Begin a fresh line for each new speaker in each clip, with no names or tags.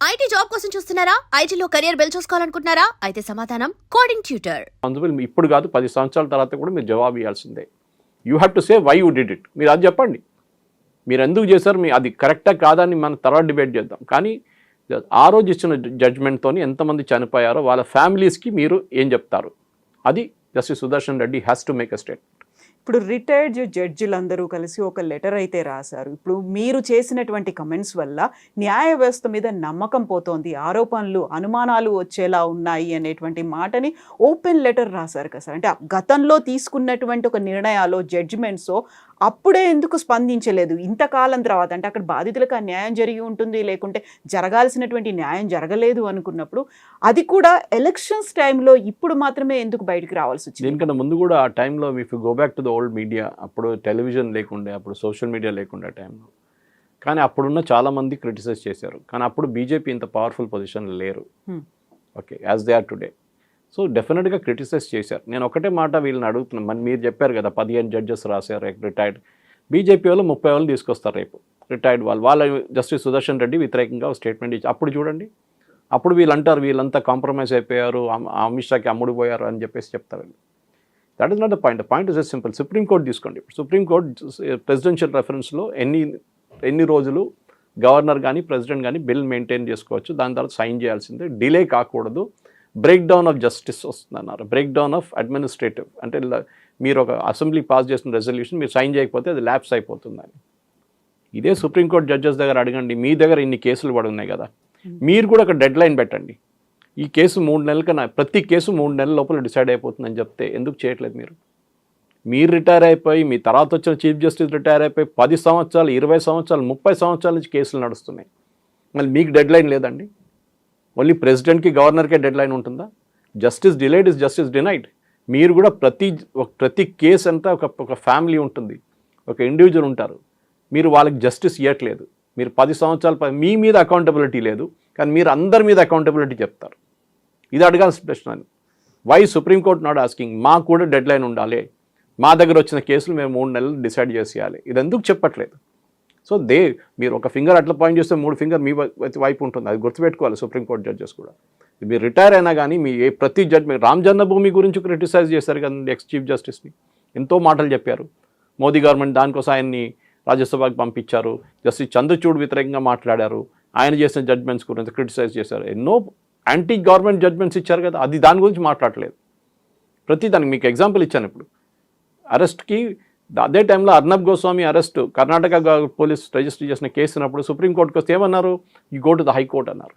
IT job కోసం చూస్తున్నారా? ఐటీలో కెరియర్ బిల్డ్ చూసుకోవాలనుకుంటున్నారా? అయితే సమాధానం కోడింగ్ ట్యూటర్
అందువల్ల ఇప్పుడు కాదు పది సంవత్సరాల తర్వాత కూడా మీరు జవాబు ఇవ్వాల్సిందే. You have to say why you did it మీరు అది చెప్పండి. మీరు ఎందుకు చేశారు? మీ అది కరెక్టా కాదని మనం తర్వాత డిబేట్ చేద్దాం. కానీ ఆ రోజు ఇచ్చిన జడ్జ్మెంట్తో ఎంతమంది చనిపోయారో వాళ్ళ ఫ్యామిలీస్కి మీరు ఏం చెప్తారు? అది justice Sudarshan Reddy has to make a state
ఇప్పుడు రిటైర్డ్ జడ్జిలందరూ కలిసి ఒక లెటర్ అయితే రాశారు. ఇప్పుడు మీరు చేసినటువంటి కమెంట్స్ వల్ల న్యాయ వ్యవస్థ మీద నమ్మకం పోతోంది. ఆరోపణలు అనుమానాలు వచ్చేలా ఉన్నాయి అనేటువంటి మాటని ఓపెన్ లెటర్ రాశారు కదా సార్. అంటే గతంలో తీసుకున్నటువంటి ఒక నిర్ణయాలు జడ్జిమెంట్స్ అప్పుడే ఎందుకు స్పందించలేదు? ఇంతకాలం తర్వాత అంటే అక్కడ బాధితులకు ఆ న్యాయం జరిగి ఉంటుంది లేకుంటే జరగాల్సినటువంటి న్యాయం జరగలేదు అనుకున్నప్పుడు అది కూడా ఎలక్షన్స్ టైంలో ఇప్పుడు మాత్రమే ఎందుకు బయటికి రావాల్సి వచ్చింది?
దీనికన్నా ముందు కూడా ఆ టైంలో if go back to the old media అప్పుడు టెలివిజన్ లేకుండే అప్పుడు సోషల్ మీడియా లేకుండే టైంలో. కానీ అప్పుడున్న చాలామంది క్రిటిసైజ్ చేశారు. కానీ అప్పుడు బీజేపీ ఇంత పవర్ఫుల్ పొజిషన్ లేరు. Okay as they are today so డెఫినెట్గా క్రిటిసైజ్ చేశారు. నేను ఒకటే మాట వీళ్ళని అడుగుతున్నాను మరి మీరు చెప్పారు కదా పదిహేను జడ్జెస్ రాశారు రిటైర్డ్. బీజేపీ వాళ్ళు ముప్పై వాళ్ళు తీసుకొస్తారు రేపు. రిటైర్డ్ వాళ్ళు. వాళ్ళ జస్టిస్ సుదర్శన్ రెడ్డి వ్యతిరేకంగా స్టేట్మెంట్ ఇచ్చి అప్పుడు చూడండి. అప్పుడు వీళ్ళు అంటారు వీళ్ళంతా కాంప్రమైజ్ అయిపోయారు అమిత్ షాకి అమ్ముడు పోయారు అని చెప్పేసి చెప్తారు that is not the point point is simple supreme court తీసుకోండి. సుప్రీంకోర్టు ప్రెసిడెన్షియల్ రెఫరెన్స్లో ఎన్ని ఎన్ని రోజులు గవర్నర్ కానీ ప్రెసిడెంట్ కానీ బిల్ మెయింటైన్ చేసుకోవచ్చు. దాని తర్వాత సైన్ చేయాల్సిందే. డిలే కాకూడదు. Break down of justice వస్తుందన్నారు. Break down of administrative. అంటే మీరు ఒక అసెంబ్లీ పాస్ చేసిన రెజల్యూషన్ మీరు సైన్ చేయకపోతే అది ల్యాప్స్ అయిపోతుందని. ఇదే సుప్రీంకోర్టు జడ్జెస్ దగ్గర అడగండి మీ దగ్గర ఇన్ని కేసులు పడి ఉన్నాయి కదా. మీరు కూడా ఒక డెడ్ లైన్ పెట్టండి. ఈ కేసు మూడు నెలల కన్నా ప్రతి కేసు మూడు నెలల లోపల డిసైడ్ అయిపోతుందని చెప్తే ఎందుకు చేయట్లేదు మీరు? మీరు రిటైర్ అయిపోయి మీ తర్వాత వచ్చిన చీఫ్ జస్టిస్ రిటైర్ అయిపోయి పది సంవత్సరాలు ఇరవై సంవత్సరాలు ముప్పై సంవత్సరాల నుంచి కేసులు నడుస్తున్నాయి. మళ్ళీ మీకు డెడ్ లైన్ లేదండి. ఓన్లీ ప్రెసిడెంట్కి గవర్నర్కే డెడ్ లైన్ ఉంటుందా? Justice delayed is justice denied. మీరు కూడా ప్రతి ఒక ప్రతి కేసు అంతా ఒక ఒక ఫ్యామిలీ ఉంటుంది. ఒక ఇండివిజువల్ ఉంటారు. మీరు వాళ్ళకి జస్టిస్ ఇవ్వట్లేదు మీరు పది సంవత్సరాలు మీ మీద అకౌంటబిలిటీ లేదు. కానీ మీరు అందరి మీద అకౌంటబిలిటీ చెప్తారు. ఇది అడగాల్సిన ప్రశ్న వై సుప్రీంకోర్టు నాట్ ఆస్కింగ్ మాకు కూడా డెడ్ లైన్ ఉండాలి. మా దగ్గర వచ్చిన కేసులు మేము మూడు నెలలు డిసైడ్ చేసేయాలి. ఇది ఎందుకు చెప్పట్లేదు? సో దే మీరు ఒక ఫింగర్ అట్లా పాయింట్ చేస్తే మూడు ఫింగర్ మీ వైపు ఉంటుంది. అది గుర్తుపెట్టుకోవాలి సుప్రీంకోర్టు జడ్జెస్ కూడా. మీరు రిటైర్ అయినా కానీ మీ ఏ ప్రతి జడ్జ్ మీరు రామ్ జన్మభూమి గురించి క్రిటిసైజ్ చేశారు కదండి ఎక్స్ చీఫ్ జస్టిస్ని ఎంతో మాటలు చెప్పారు. మోదీ గవర్నమెంట్ దానికోసం ఆయన్ని రాజ్యసభకి పంపించారు. జస్టిస్ చంద్రచూడ్ వ్యతిరేకంగా మాట్లాడారు. ఆయన చేసిన జడ్జ్మెంట్స్ గురించి క్రిటిసైజ్ చేశారు. ఎన్నో యాంటీ గవర్నమెంట్ జడ్జ్మెంట్స్ ఇచ్చారు కదా అది దాని గురించి మాట్లాడలేదు. ప్రతి దానికి మీకు ఎగ్జాంపుల్ ఇచ్చాను ఇప్పుడు. అరెస్ట్కి అదే టైంలో Arnab Goswami arrest Karnataka police register చేసిన కేసునప్పుడు సుప్రీంకోర్టుకి వస్తే ఏమన్నారు? ఈ గో టు ద హైకోర్ట్ అన్నారు.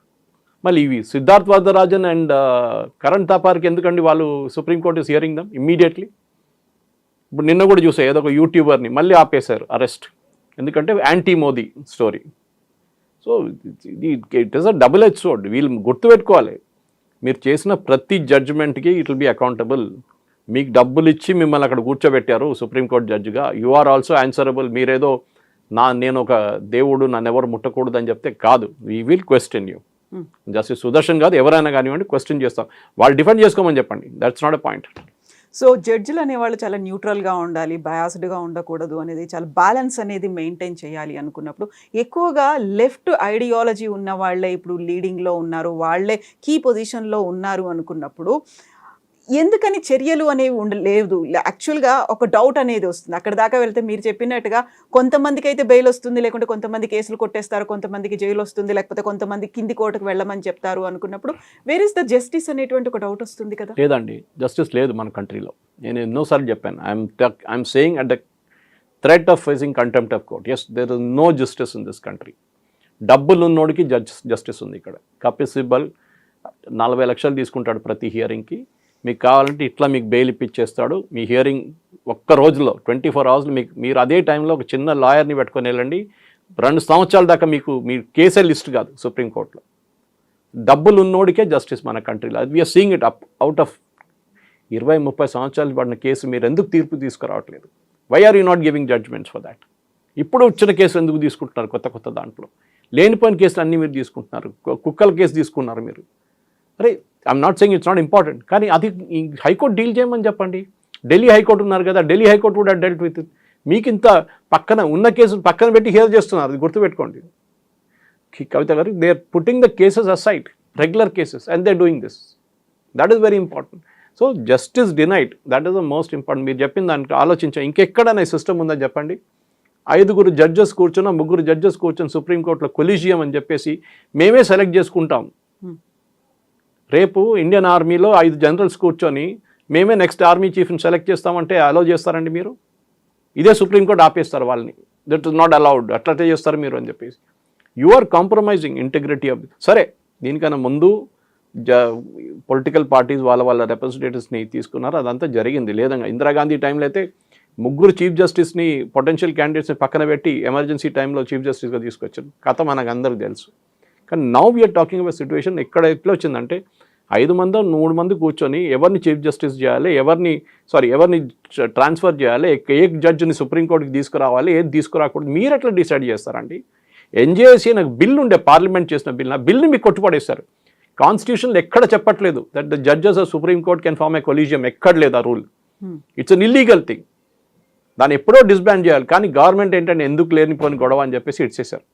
మళ్ళీ ఇవి సిద్ధార్థ్ వరదరాజన్ అండ్ కరణ్ తాపార్కి ఎందుకండి వాళ్ళు supreme court is hearing them immediately ఇప్పుడు నిన్న కూడా చూసా ఏదో ఒక యూట్యూబర్ని మళ్ళీ ఆపేశారు అరెస్ట్. ఎందుకంటే యాంటీ మోదీ స్టోరీ సో ఇది it is a double edge sword వీళ్ళు గుర్తుపెట్టుకోవాలి. మీరు చేసిన ప్రతి జడ్జిమెంట్కి ఇట్ విల్ బి అకౌంటబుల్ మీకు డబ్బులు ఇచ్చి మిమ్మల్ని అక్కడ కూర్చోబెట్టారు సుప్రీంకోర్టు జడ్జిగా. యు ఆర్ ఆల్సో ఆన్సరబుల్ మీరేదో నా నేను ఒక దేవుడు నన్ను ఎవరు ముట్టకూడదు అని చెప్తే కాదు. We will question you. Justice Sudarshan కాదు ఎవరైనా కానివ్వండి క్వశ్చన్ చేస్తాం. వాళ్ళు డిఫెండ్ చేసుకోమని చెప్పండి. That's not a point
so జడ్జిలు అనేవాళ్ళు చాలా న్యూట్రల్గా ఉండాలి బయాస్డ్గా ఉండకూడదు అనేది చాలా బ్యాలెన్స్ అనేది మెయింటైన్ చేయాలి అనుకున్నప్పుడు ఎక్కువగా లెఫ్ట్ ఐడియాలజీ ఉన్న వాళ్ళే ఇప్పుడు లీడింగ్లో ఉన్నారు వాళ్ళే కీ పొజిషన్లో ఉన్నారు అనుకున్నప్పుడు ఎందుకని చర్యలు అనేవి ఉండలేదు యాక్చువల్గా ఒక డౌట్ అనేది వస్తుంది. అక్కడ దాకా వెళ్తే మీరు చెప్పినట్టుగా కొంతమందికి అయితే బెయిల్ వస్తుంది లేకుంటే కొంతమంది కేసులు కొట్టేస్తారు కొంతమందికి జైలు వస్తుంది లేకపోతే కొంతమంది కింది కోర్టుకు వెళ్ళమని చెప్తారు అనుకున్నప్పుడు వేర్ ఇస్ ద జస్టిస్ అనేటువంటి ఒక డౌట్ వస్తుంది కదా?
లేదండి. జస్టిస్ లేదు మన కంట్రీలో. నేను ఎన్నోసార్లు చెప్పాను. I'm I'm saying at the threat of facing contempt of court yes there is no justice in this country డబ్బులు ఉన్నోడికి జడ్జ్ జస్టిస్ ఉంది ఇక్కడ. కపిల్ సిబ్బల్ నలభై లక్షలు తీసుకుంటాడు ప్రతి హియరింగ్కి మీకు కావాలంటే ఇట్లా మీకు బెయిల్ ఇప్పించేస్తాడు. మీ హియరింగ్ ఒక్క రోజులో ట్వంటీ ఫోర్ అవర్స్లో మీకు మీరు అదే టైంలో ఒక చిన్న లాయర్ని పెట్టుకొని వెళ్ళండి. రెండు సంవత్సరాల దాకా మీకు మీ కేసే లిస్ట్ కాదు సుప్రీంకోర్టులో డబ్బులు ఉన్నోడికే జస్టిస్ మన కంట్రీలో. అది we're seeing it up out of ఇరవై ముప్పై సంవత్సరాలు పడిన కేసు మీరు ఎందుకు తీర్పు తీసుకురావట్లేదు? Why are you not giving judgments for that ఇప్పుడు వచ్చిన కేసు ఎందుకు తీసుకుంటున్నారు కొత్త కొత్త దాంట్లో? లేనిపోయిన కేసులు అన్నీ మీరు తీసుకుంటున్నారు. కుక్కల కేసు తీసుకున్నారు మీరు. అరే I'm not saying it's not important కానీ అది హైకోర్టు డీల్ చేయమని చెప్పండి. ఢిల్లీ హైకోర్టు ఉన్నారు కదా ఢిల్లీ హైకోర్టు కూడా డెల్ట్ విత్ మీకు ఇంత పక్కన ఉన్న కేసులు పక్కన పెట్టి హియర్ చేస్తున్నారు అది గుర్తుపెట్టుకోండి. కవిత గారు they are putting the cases aside regular cases and they doing this that is very important so justice denied that is the most important మీరు చెప్పిన దానికి ఆలోచించాం ఇంకెక్కడైనా సిస్టమ్ ఉందని చెప్పండి. ఐదుగురు జడ్జెస్ కూర్చున్న ముగ్గురు జడ్జెస్ కూర్చొని సుప్రీంకోర్టులో కొలీజియం అని చెప్పేసి మేమే సెలెక్ట్ చేసుకుంటాం. రేపు ఇండియన్ ఆర్మీలో ఐదు జనరల్స్ కూర్చొని మేమే నెక్స్ట్ ఆర్మీ చీఫ్ని సెలెక్ట్ చేస్తామంటే అలో చేస్తారండి మీరు? ఇదే సుప్రీంకోర్టు ఆపేస్తారు వాళ్ళని. దట్ ఇస్ నాట్ అలౌడ్ అట్లా చేస్తారు మీరు అని చెప్పేసి. You are compromising integrity of సరే దీనికన్నా ముందు జ పొలిటికల్ పార్టీస్ వాళ్ళ వాళ్ళ రిప్రజెంటేటివ్స్ని తీసుకున్నారు. అదంతా జరిగింది. లేదంగా ఇందిరాగాంధీ టైంలో అయితే ముగ్గురు చీఫ్ జస్టిస్ని పొటెన్షియల్ క్యాండిడేట్స్ని పక్కన పెట్టి ఎమర్జెన్సీ టైంలో చీఫ్ జస్టిస్గా తీసుకొచ్చారు. కథ మనకు అందరికి తెలుసు. కానీ now we're talking about situation ఎక్కడ ఎట్లా వచ్చిందంటే ఐదు మంది మూడు మంది కూర్చొని ఎవరిని చీఫ్ జస్టిస్ చేయాలి ఎవరిని సారీ ఎవరిని ట్రాన్స్ఫర్ చేయాలి ఏ- జడ్జిని సుప్రీంకోర్టుకి తీసుకురావాలి ఏది తీసుకురాకూడదు మీరు ఎట్లా డిసైడ్ చేస్తారండి? ఎన్జేఎస్సీ నాకు బిల్ ఉండే పార్లమెంట్ చేసిన బిల్ ఆ బిల్ని మీకు కొట్టుపడేస్తారు కాన్స్టిట్యూషన్లో ఎక్కడ చెప్పట్లేదు that the judges of supreme court can form a collegium ఎక్కడ లేదు ఆ rule. It's an illegal thing దాన్ని ఎప్పుడో డిస్బ్యాండ్ చేయాలి కానీ గవర్నమెంట్ ఏంటంటే ఎందుకు లేనిపోని గొడవ అని చెప్పేసి ఇచ్చేసారు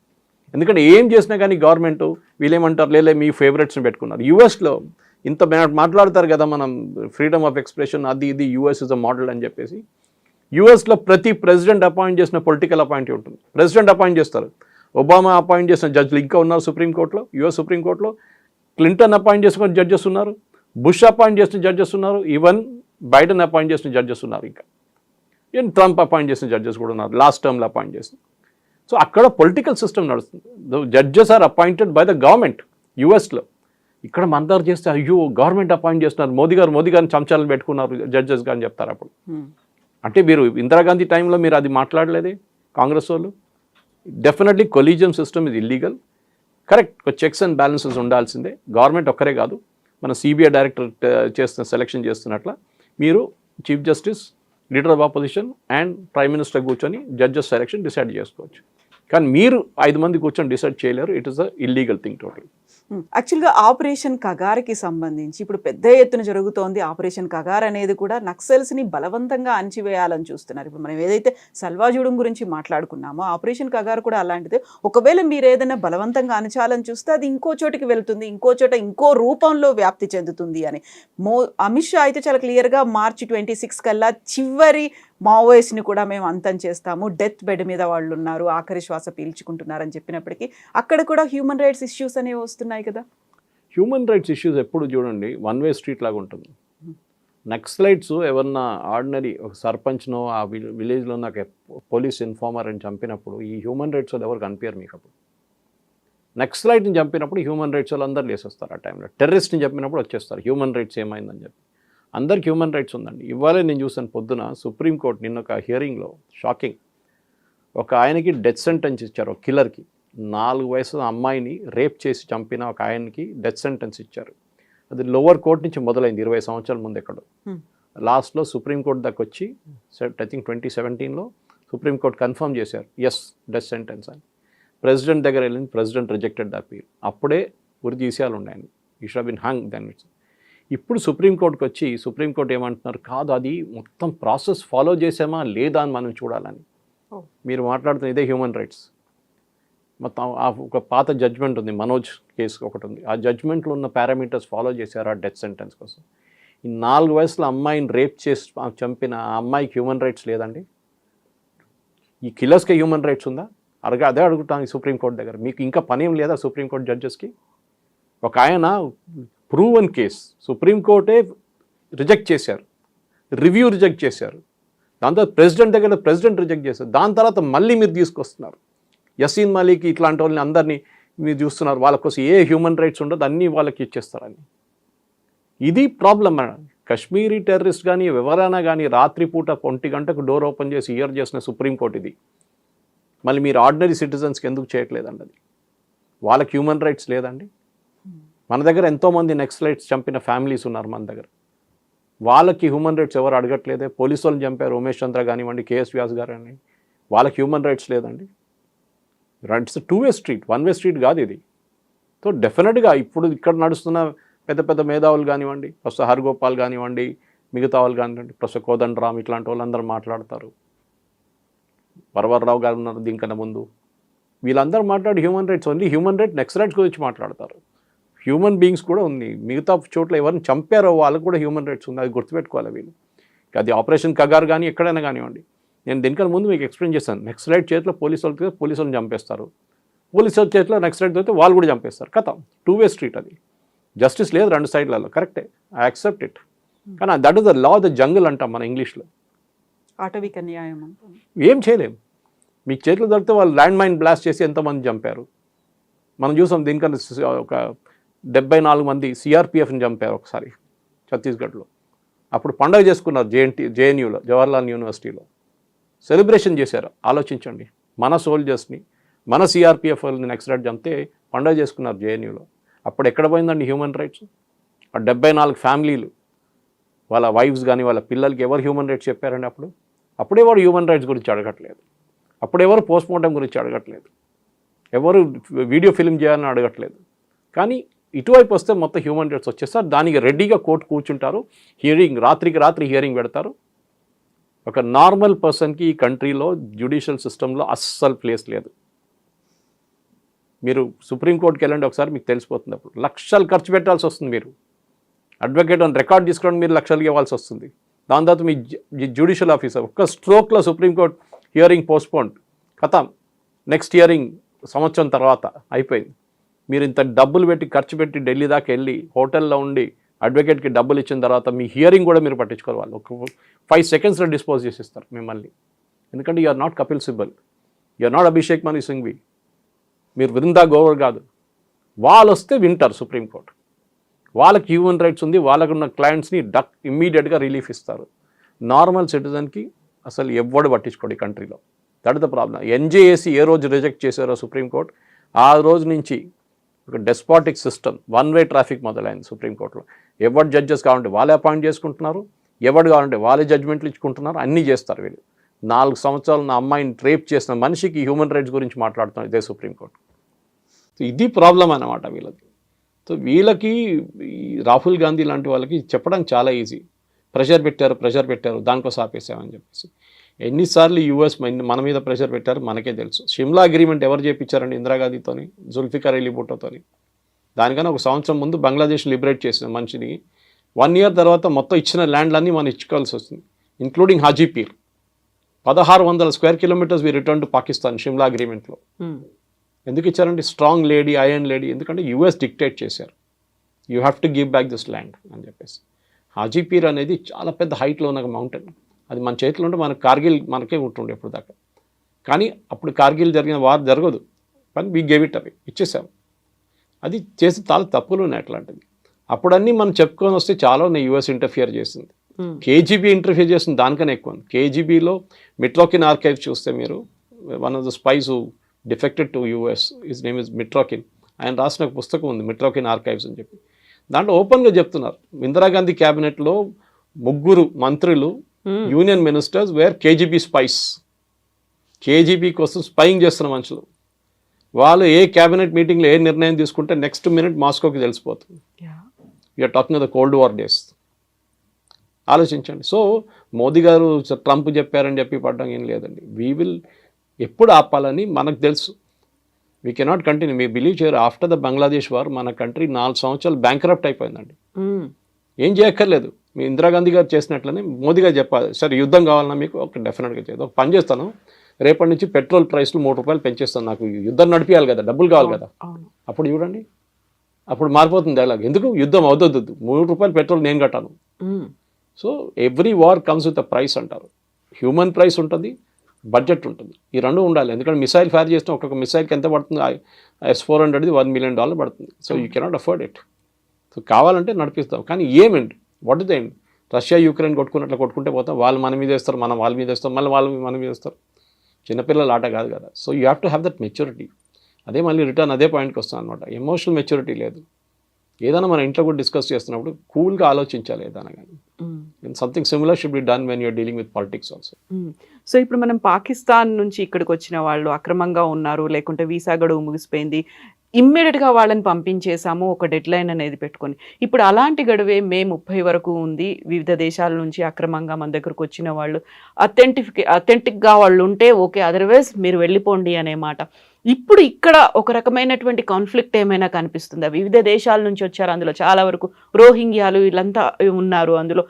ఎందుకంటే ఏం చేసినా కానీ గవర్నమెంట్ వీళ్ళేమంటారు లేలే మీ ఫేవరెట్స్ని పెట్టుకున్నారు. యూఎస్లో ఇంత మాట్లాడతారు కదా మనం ఫ్రీడమ్ ఆఫ్ ఎక్స్ప్రెషన్ అది ఇది యూఎస్ ఇస్ అ మోడల్ అని చెప్పేసి. యూఎస్లో ప్రతి ప్రెసిడెంట్ అపాయింట్ చేసిన పొలిటికల్ అపాయింట్ ఉంటుంది. ప్రెసిడెంట్ అపాయింట్ చేస్తారు. ఒబామా అపాయింట్ చేసిన జడ్జిలు ఇంకా ఉన్నారు సుప్రీంకోర్టులో యుఎస్ సుప్రీంకోర్టులో క్లింటన్ అపాయింట్ చేసుకున్న జడ్జెస్ ఉన్నారు. బుష్ అపాయింట్ చేసిన జడ్జెస్ ఉన్నారు. ఈవెన్ బైడెన్ అపాయింట్ చేసిన జడ్జెస్ ఉన్నారు ఇంకా. ఈవెన్ ట్రంప్ అపాయింట్ చేసిన జడ్జెస్ కూడా ఉన్నారు. లాస్ట్ టర్మ్లో అపాయింట్ చేసిన. సో అక్కడ పొలిటికల్ సిస్టమ్ నడుస్తుంది. Judges are appointed by the government యూఎస్లో ఇక్కడ మందరు చేస్తే అయ్యో గవర్నమెంట్ అపాయింట్ చేస్తున్నారు. మోదీ గారు మోదీ గారిని చంచాలను పెట్టుకున్నారు జడ్జెస్ అని చెప్తారు అప్పుడు.
Hmm.
అంటే మీరు ఇందిరాగాంధీ టైంలో మీరు అది మాట్లాడలేదే కాంగ్రెస్ వాళ్ళు? డెఫినెట్లీ కొలీజియం సిస్టమ్ ఇది illegal correct checks and balances ఉండాల్సిందే. గవర్నమెంట్ ఒక్కరే కాదు. మన సిబిఐ డైరెక్టర్ చేస్తున్న సెలెక్షన్ చేస్తున్నట్ల మీరు chief justice leader of opposition and prime minister కూర్చొని జడ్జెస్ సెలెక్షన్ డిసైడ్ చేసుకోవచ్చు. కానీ మీరు ఐదు మంది కూర్చొని డిసైడ్ చేయలేరు. It is a illegal thing total
యాక్చువల్గా ఆపరేషన్ కగారకి సంబంధించి ఇప్పుడు పెద్ద ఎత్తున జరుగుతోంది ఆపరేషన్ కగార్ అనేది కూడా నక్సల్స్ని బలవంతంగా అణచివేయాలని చూస్తున్నారు. ఇప్పుడు మనం ఏదైతే సల్వాజూడం గురించి మాట్లాడుకున్నామో ఆపరేషన్ కగార్ కూడా అలాంటిదే. ఒకవేళ మీరు ఏదైనా బలవంతంగా అణచాలని చూస్తే అది ఇంకో చోటికి వెళ్తుంది ఇంకో చోట ఇంకో రూపంలో వ్యాప్తి చెందుతుంది అని. మో అమిత్ షా అయితే చాలా క్లియర్గా మార్చి ట్వంటీ సిక్స్ కల్లా చివరి మావోయిస్ట్ని కూడా మేము అంతం చేస్తాము. డెత్ బెడ్ మీద వాళ్ళు ఉన్నారు ఆఖరి శ్వాస పీల్చుకుంటున్నారని చెప్పినప్పటికీ. అక్కడ కూడా హ్యూమన్ రైట్స్ ఇష్యూస్ అనేవి వస్తున్నాయి కదా?
హ్యూమన్ రైట్స్ ఇష్యూస్ ఎప్పుడు చూడండి. వన్ వే స్ట్రీట్ లాగా ఉంటుంది. నక్సలైట్స్ ఎవరన్నా ఆర్డినరీ ఒక సర్పంచ్నో ఆ విల్ విలేజ్లో నాకు పోలీస్ ఇన్ఫార్మర్ అని చంపినప్పుడు ఈ హ్యూమన్ రైట్స్ వాళ్ళు ఎవరు కనిపించారు మీకు అప్పుడు. నక్సలైట్ని చంపినప్పుడు హ్యూమన్ రైట్స్ వాళ్ళు అందరు లేసేస్తారు ఆ టైంలో. టెర్రరిస్ట్ని చెప్పినప్పుడు వచ్చేస్తారు. హ్యూమన్ రైట్స్ ఏమైందని చెప్పి. అందరికి హ్యూమన్ రైట్స్ ఉందండి. ఇవాళే నేను చూసాను పొద్దున సుప్రీంకోర్టు నిన్న ఒక హియరింగ్లో షాకింగ్ ఒక ఆయనకి డెత్ సెంటెన్స్ ఇచ్చారు ఒక కిల్లర్కి నాలుగు వయసు అమ్మాయిని రేప్ చేసి చంపిన ఒక ఆయనకి డెత్ సెంటెన్స్ ఇచ్చారు. అది లోవర్ కోర్ట్ నుంచి మొదలైంది ఇరవై సంవత్సరాల ముందు ఎక్కడో.
Hmm.
లాస్ట్లో సుప్రీంకోర్టు దాకా వచ్చి ఐ థింక్ ట్వంటీ సెవెంటీన్లో సుప్రీంకోర్టు కన్ఫర్మ్ చేశారు ఎస్ డెత్ సెంటెన్స్ అని. ప్రెసిడెంట్ దగ్గర వెళ్ళింది ప్రెసిడెంట్ రిజెక్టెడ్ ద అపీల్ అప్పుడే ఉరి తీసేయాలి ఉన్నాయని. ఈ షుడ్ బిన్ హంగ్ దెన్ ఇప్పుడు సుప్రీంకోర్టుకి వచ్చి సుప్రీంకోర్టు ఏమంటున్నారు? కాదు అది మొత్తం ప్రాసెస్ ఫాలో చేసామా లేదా అని మనం చూడాలని. మీరు మాట్లాడుతున్న ఇదే హ్యూమన్ రైట్స్. మొత్తం ఆ ఒక పాత జడ్జ్మెంట్ ఉంది మనోజ్ కేసు ఒకటి ఉంది. ఆ జడ్జ్మెంట్లో ఉన్న పారామీటర్స్ ఫాలో చేశారు ఆ డెత్ సెంటెన్స్ కోసం. ఈ నాలుగు వయసులో అమ్మాయిని రేప్ చేసి చంపిన ఆ అమ్మాయికి హ్యూమన్ రైట్స్ లేదండి? ఈ కిల్లర్స్కి హ్యూమన్ రైట్స్ ఉందా? అడగ అదే అడుగుతాను సుప్రీంకోర్టు దగ్గర. మీకు ఇంకా పని ఏం లేదా సుప్రీంకోర్టు జడ్జెస్కి? ఒక ఆయన ప్రూవన్ కేస్ సుప్రీంకోర్టే రిజెక్ట్ చేశారు. రివ్యూ రిజెక్ట్ చేశారు. దాని తర్వాత ప్రెసిడెంట్ దగ్గర ప్రెసిడెంట్ రిజెక్ట్ చేశారు. దాని తర్వాత మళ్ళీ మీరు తీసుకొస్తున్నారు. యసీన్ మలిక్ ఇట్లాంటి వాళ్ళని అందరినీ మీరు చూస్తున్నారు. వాళ్ళ కోసం ఏ హ్యూమన్ రైట్స్ ఉండదు అన్నీ వాళ్ళకి ఇచ్చేస్తారని ఇది ప్రాబ్లం మేడం కశ్మీరీ టెర్రరిస్ట్ కానీ ఎవరైనా కానీ రాత్రిపూట ఒంటి గంటకు డోర్ ఓపెన్ చేసి ఇయర్ చేసిన సుప్రీంకోర్టు ఇది. మళ్ళీ మీరు ఆర్డినరీ సిటిజన్స్కి ఎందుకు చేయట్లేదండి అది వాళ్ళకి హ్యూమన్ రైట్స్ లేదండి. మన దగ్గర ఎంతోమంది నెక్స్లైట్స్ చంపిన ఫ్యామిలీస్ ఉన్నారు మన దగ్గర. వాళ్ళకి హ్యూమన్ రైట్స్ ఎవరు అడగట్లేదే? పోలీసు వాళ్ళని చంపారు ఉమేష్ చంద్ర కానివ్వండి కేఎస్ వ్యాస్ గారు అని వాళ్ళకి హ్యూమన్ రైట్స్ లేదండి. It's two way street one way street కాదు ఇది. సో డెఫినెట్గా ఇప్పుడు ఇక్కడ నడుస్తున్న పెద్ద పెద్ద మేధావులు కానివ్వండి ప్రస్తుత హరిగోపాల్ కానివ్వండి మిగతా వాళ్ళు కానివ్వండి ప్రస్తుత కోదండరామ్ ఇట్లాంటి వాళ్ళందరూ మాట్లాడతారు. వరవర్రావు గారు ఉన్నారు దీనికన్నా ముందు. వీళ్ళందరూ మాట్లాడి human rights only human right next rights గురించి మాట్లాడతారు. హ్యూమన్ బీయింగ్స్ కూడా ఉంది. మిగతా చోట్ల ఎవరిని చంపారో వాళ్ళకు కూడా హ్యూమన్ రైట్స్ ఉంది. అది గుర్తుపెట్టుకోవాలి వీళ్ళు. అది ఆపరేషన్ కగార్ కానీ ఎక్కడైనా కానివ్వండి. నేను దీనికన్నా ముందు మీకు ఎక్స్ప్లెయిన్ చేశాను నెక్స్ట్ రైట్ చేతిలో పోలీసు వాళ్ళకి పోలీసు వాళ్ళని చంపేస్తారు. పోలీసు వాళ్ళ చేతిలో నెక్స్ట్ రైట్ అయితే వాళ్ళు కూడా చంపేస్తారు. కథ. టూ వే స్ట్రీట్ అది. జస్టిస్ లేదు రెండు సైడ్లలో. కరెక్టే ఐ యాక్సెప్ట్ ఇట్ కానీ that is the law the jungle అంటాం మన ఇంగ్లీష్లో.
ఆటవిక న్యాయం అంటాం.
ఏం చేయలేం. మీకు చేతులు దొరికితే వాళ్ళు ల్యాండ్ మైన్ బ్లాస్ట్ చేసి ఎంతమంది చంపారు? మనం చూసాం దీనికన్నా ఒక డెబ్బై నాలుగు మంది సిఆర్పిఎఫ్ని చంపారు ఒకసారి ఛత్తీస్గఢ్లో. అప్పుడు పండగ చేసుకున్నారు జేఎన్టీ జేఎన్యూలో జవహర్లాల్ యూనివర్సిటీలో. సెలబ్రేషన్ చేశారు. ఆలోచించండి. మన సోల్జర్స్ని మన సిఆర్పిఎఫ్ వాళ్ళని నెక్స్ట్ చంపితే పండగ చేసుకున్నారు జేఎన్యూలో. అప్పుడు ఎక్కడ పోయిందండి హ్యూమన్ రైట్స్? ఆ డెబ్బై నాలుగు ఫ్యామిలీలు వాళ్ళ వైఫ్స్ కానీ వాళ్ళ పిల్లలకి ఎవరు హ్యూమన్ రైట్స్ చెప్పారండి అప్పుడు? అప్పుడే వాడు హ్యూమన్ రైట్స్ గురించి అడగట్లేదు. అప్పుడు ఎవరు గురించి అడగట్లేదు. ఎవరు వీడియో ఫిలిం చేయాలని అడగట్లేదు. కానీ ఇటువైపు వస్తే మొత్తం హ్యూమన్ రైట్స్ వచ్చేస్తారు. దానికి రెడీగా కోర్టు కూర్చుంటారు. హియరింగ్ రాత్రికి రాత్రి హియరింగ్ పెడతారు. ఒక నార్మల్ పర్సన్కి ఈ కంట్రీలో జ్యుడిషియల్ సిస్టంలో అస్సలు ప్లేస్ లేదు. మీరు సుప్రీంకోర్టుకి వెళ్ళండి ఒకసారి మీకు తెలిసిపోతుంది అప్పుడు. లక్షలు ఖర్చు పెట్టాల్సి వస్తుంది మీరు. అడ్వకేట్ అని రికార్డ్ తీసుకోవడం మీరు లక్షలు ఇవ్వాల్సి వస్తుంది. దాని తర్వాత మీ జ్యుడిషియల్ ఆఫీసర్ ఒక్క స్ట్రోక్లో సుప్రీంకోర్టు హియరింగ్ పోస్ట్పోన్ కథం. నెక్స్ట్ హియరింగ్ సంవత్సరం తర్వాత అయిపోయింది. మీరు ఇంత డబ్బులు పెట్టి ఖర్చు పెట్టి ఢిల్లీ దాకా వెళ్ళి హోటల్లో ఉండి అడ్వకేట్కి డబ్బులు ఇచ్చిన తర్వాత మీ హియరింగ్ కూడా మీరు పట్టించుకోవాలి వాళ్ళు. ఒక ఫైవ్ సెకండ్స్లో డిస్పోజ్ చేసిస్తారు మిమ్మల్ని. ఎందుకంటే you are not Kapil Sibal. You are not Abhishek Manu Singhvi. మీరు వృందా గోవర్ కాదు. వాళ్ళు వస్తే వింటారు సుప్రీంకోర్టు వాళ్ళకి హ్యూమన్ రైట్స్ ఉంది వాళ్ళకున్న క్లయింట్స్ని డక్ ఇమ్మీడియట్గా రిలీఫ్ ఇస్తారు. నార్మల్ సిటిజన్కి అసలు ఎవ్వడు పట్టించుకోడు ఈ కంట్రీలో దట్ ద ప్రాబ్లం ఎన్జేఏసీ ఏ రోజు రిజెక్ట్ చేశారో సుప్రీంకోర్టు ఆ రోజు నుంచి ఒక despotic system one way traffic మొదలైంది సుప్రీంకోర్టులో ఎవరు జడ్జెస్ కావాలంటే వాళ్ళే అపాయింట్ చేసుకుంటున్నారు ఎవరు కావాలంటే వాళ్ళే జడ్జిమెంట్లు ఇచ్చుకుంటున్నారు అన్నీ చేస్తారు వీళ్ళు. నాలుగు సంవత్సరాలు నా అమ్మాయిని ట్రేప్ చేసిన మనిషికి హ్యూమన్ రైట్స్ గురించి మాట్లాడుతున్నాం ఇదే సుప్రీంకోర్టు సో ఇది ప్రాబ్లం అన్నమాట వీళ్ళది సో వీళ్ళకి రాహుల్ గాంధీ లాంటి వాళ్ళకి చెప్పడం చాలా ఈజీ ప్రెషర్ పెట్టారు ప్రెషర్ పెట్టారు దానికోసం ఆపేసామని చెప్పేసి. ఎన్నిసార్లు యూఎస్ మన మీద ప్రెషర్ పెట్టారు మనకే తెలుసు. షిమ్లా అగ్రిమెంట్ ఎవరు చేయించారండి ఇందిరాగాంధీతోని జుల్ఫికర్ అలీ భుట్టోతోని? దానికన్నా ఒక సంవత్సరం ముందు బంగ్లాదేశ్ లిబరేట్ చేసిన మనిషిని వన్ ఇయర్ తర్వాత మొత్తం ఇచ్చిన ల్యాండ్లన్నీ మనం ఇచ్చుకోవాల్సి వస్తుంది ఇంక్లూడింగ్ హాజీపీర్ పదహారు వందల square kilometres we return to Pakistan Shimla అగ్రిమెంట్లో. ఎందుకు ఇచ్చారంటే స్ట్రాంగ్ లేడీ ఐరన్ లేడీ ఎందుకంటే యుఎస్ డిక్టేట్ చేశారు. You have to give back this land అని చెప్పేసి. హాజీపీర్ అనేది చాలా పెద్ద హైట్లో ఉన్న మౌంటైన్ అది మన చేతిలో ఉంటే మన కార్గిల్ మనకే ఉంటుండే ఇప్పుడు దాకా. కానీ అప్పుడు కార్గిల్ జరిగిన వార్ జరగదు. కానీ వీ గేవ్ ఇట్ అవి ఇచ్చేసాం. అది చేసి చాలా తప్పులు ఉన్నాయి అట్లాంటివి. అప్పుడన్నీ మనం చెప్పుకొని వస్తే చాలా ఉన్నాయి యూఎస్ ఇంటర్ఫియర్ చేసింది. కేజీబీ ఇంటర్ఫియర్ చేసింది దానికన్నా ఎక్కువ. ఉంది కేజీబీలో మిట్రోకిన్ ఆర్కైవ్ చూస్తే మీరు one of the spies defected to US is name is Mitrokhin ఆయన రాసిన ఒక పుస్తకం ఉంది మిట్రోకిన్ ఆర్కైవ్స్ అని చెప్పి. దాంట్లో ఓపెన్గా చెప్తున్నారు. ఇందిరాగాంధీ క్యాబినెట్లో ముగ్గురు మంత్రులు union ministers were KGB spies KGB కోసం స్పైయింగ్ చేస్తున్న మనుషులు. వాళ్ళు ఏ క్యాబినెట్ మీటింగ్లో ఏ నిర్ణయం తీసుకుంటే నెక్స్ట్ మినిట్ మాస్కోకి తెలిసిపోతుంది. You're talking the cold war days ఆలోచించండి. సో మోదీ గారు ట్రంప్ చెప్పారని చెప్పి పడడం ఏం లేదండి. వీ విల్ ఎప్పుడు ఆపాలని మనకు తెలుసు. వీ కెనాట్ కంటిన్యూ మీ బిలీవ్ చేయరు ఆఫ్టర్ ద బంగ్లాదేశ్ వార్ మన కంట్రీ నాలుగు సంవత్సరాలు బ్యాంక్రప్ట్ అయిపోయిందండి. ఏం చేయక్కర్లేదు. మీ ఇందిరాగాంధీ గారు చేసినట్లనే మోదీ గారు చెప్పాలి సరే యుద్ధం కావాలన్నా మీకు ఒక డెఫినెట్గా చేయదు ఒక పని చేస్తాను. రేపటి నుంచి పెట్రోల్ ప్రైస్లు మూడు రూపాయలు పెంచేస్తాను నాకు. యుద్ధం నడిపించాలి కదా డబ్బులు కావాలి కదా. అప్పుడు చూడండి. అప్పుడు మారిపోతుంది డైలాగ్ ఎందుకు? యుద్ధం అవుతుంది మూడు రూపాయలు పెట్రోల్ నేను కట్టాను. So every war comes with a price అంటారు. హ్యూమన్ ప్రైస్ ఉంటుంది బడ్జెట్ ఉంటుంది. ఈ రెండు ఉండాలి. ఎందుకంటే మిసైల్ ఫైర్ చేస్తే ఒక్కొక్క మిసైల్కి ఎంత పడుతుంది? ఎస్ ఫోర్ హండ్రెడ్ది వన్ మిలియన్ డాలర్ పడుతుంది. So you cannot afford it so కావాలంటే నడిపిస్తాం. కానీ ఏమండి what is end Russia Ukraine కొట్టుకున్నట్లు కొట్టుకుంటే పోతాం వాళ్ళు మన మీద వేస్తారు మనం వాళ్ళ మీద వేస్తాం మళ్ళీ వాళ్ళు మన మీద వేస్తారు. చిన్నపిల్లల ఆట కాదు కదా. So you have to have that maturity. అదే మళ్ళీ రిటర్న్ అదే పాయింట్కి వస్తాను అనమాట ఎమోషనల్ మెచ్యూరిటీ లేదు. ఏదైనా మన ఇంట్లో కూడా డిస్కస్ చేస్తున్నప్పుడు కూల్గా ఆలోచించాలి ఏదైనా కానీ. Something similar should be done when you're dealing with politics also.
So ఇప్పుడు మనం పాకిస్తాన్ నుంచి ఇక్కడికి వచ్చిన వాళ్ళు అక్రమంగా ఉన్నారు లేకుంటే వీసా గడువు ముగిసిపోయింది ఇమ్మీడియట్గా వాళ్ళని పంపించేసాము ఒక డెడ్ లైన్ అనేది పెట్టుకొని. ఇప్పుడు అలాంటి గడువే మే ముప్పై వరకు ఉంది. వివిధ దేశాల నుంచి అక్రమంగా మన దగ్గరకు వచ్చిన వాళ్ళు. అథెంటిఫికే అథెంటిక్గా వాళ్ళు ఉంటే ఓకే అదర్వైజ్ మీరు వెళ్ళిపోండి అనే మాట.
ఇప్పుడు ఇక్కడ ఒక రకమైనటువంటి కాన్ఫ్లిక్ట్ ఏమైనా కనిపిస్తుందా? వివిధ దేశాల నుంచి వచ్చారు అందులో. చాలా వరకు రోహింగ్యాలు వీళ్ళంతా ఉన్నారు అందులో.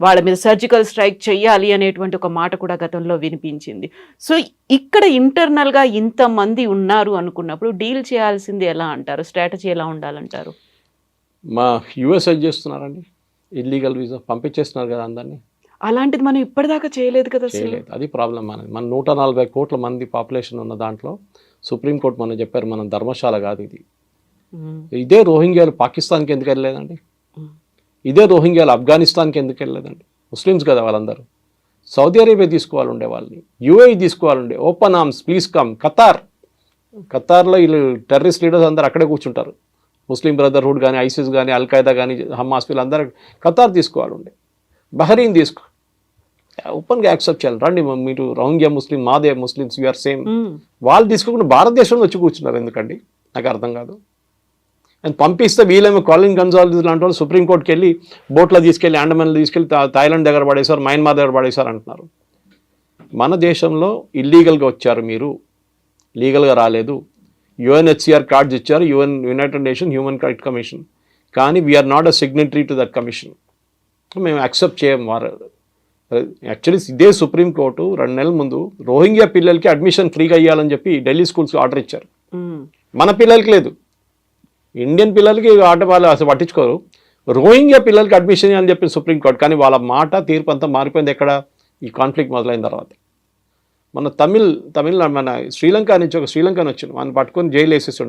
వాళ్ళ మీద సర్జికల్ స్ట్రైక్ చేయాలి అనేటువంటి ఒక మాట కూడా గతంలో వినిపించింది. సో ఇక్కడ ఇంటర్నల్గా ఇంతమంది ఉన్నారు అనుకున్నప్పుడు డీల్ చేయాల్సింది ఎలా అంటారు? స్ట్రాటజీ ఎలా ఉండాలంటారు?
మా యుఎస్ చేస్తున్నారండి. ఇల్లీగల్ వీసా పంపించేస్తున్నారు కదా అందరినీ.
అలాంటిది మనం ఇప్పటిదాకా చేయలేదు కదా
చేయలేదు. అది ప్రాబ్లం మనది. మన నూట నలభై కోట్ల మంది పాపులేషన్ ఉన్న దాంట్లో సుప్రీంకోర్టు మనం చెప్పారు మనం ధర్మశాల కాదు ఇది. ఇదే రోహింగ్యాలు పాకిస్తాన్కి ఎందుకు వెళ్ళలేదండి? ఇదే రోహింగ్యాలు ఆఫ్ఘనిస్తాన్కి ఎందుకు వెళ్ళలేదండి? ముస్లిమ్స్ కదా వాళ్ళందరూ. సౌదీ అరేబియా తీసుకోవాలి ఉండే వాళ్ళని. యూఏఈ తీసుకోవాలి ఉండే open arms please come. Qatar. ఖతార్లో వీళ్ళు టెర్రరిస్ట్ లీడర్స్ అందరూ అక్కడే కూర్చుంటారు. ముస్లిం బ్రదర్హుడ్ కానీ ఐసిస్ కానీ అల్ఖైదా కానీ హమాస్ వీళ్ళందరూ ఖతార్ తీసుకోవాలి ఉండే బహరీన్ తీసుకో. ఓపెన్గా యాక్సెప్ట్ చేయాలి. రండి మీరు రోహింగ్యా ముస్లిం మాదే ముస్లిమ్స్ యూఆర్ సేమ్. వాళ్ళు తీసుకోకుండా భారతదేశంలో వచ్చి కూర్చున్నారు ఎందుకండి? నాకు అర్థం కాదు. అండ్ పంపిస్తే వీళ్ళేమో కాలింగ్ గన్జాల్స్ లాంటి వాళ్ళు సుప్రీంకోర్టుకి వెళ్ళి బోట్లో తీసుకెళ్ళి అండమాన్లో తీసుకెళ్ళి థాయిలాండ్ దగ్గర పడేశారు మయన్మార్ దగ్గర పడేశారు అంటున్నారు. మన దేశంలో ఇల్లీగల్గా వచ్చారు మీరు. లీగల్గా రాలేదు. యుఎన్హెచ్సిఆర్ కార్డ్స్ ఇచ్చారు UN united nation human right commission కానీ we're not a signatory to that commission మేము యాక్సెప్ట్ చేయం వారు. యాక్చువల్లీ ఇదే సుప్రీంకోర్టు రెండు నెలల ముందు రోహింగ్యా పిల్లలకి అడ్మిషన్ ఫ్రీగా ఇవ్వాలని చెప్పి ఢిల్లీ స్కూల్స్కి ఆర్డర్ ఇచ్చారు. మన పిల్లలకి లేదు. ఇండియన్ పిల్లలకి ఆట వాళ్ళు అసలు పట్టించుకోరు. రోహింగ్యా పిల్లలకి అడ్మిషన్ అని చెప్పి సుప్రీంకోర్టు కానీ వాళ్ళ మాట తీర్పు అంతా మారిపోయింది ఎక్కడ? ఈ కాన్ఫ్లిక్ట్ మొదలైన తర్వాత. మన తమిళ్ తమిళ మన శ్రీలంక నుంచి ఒక శ్రీలంకన్ వచ్చింది మనం పట్టుకొని జైలు వేసేసి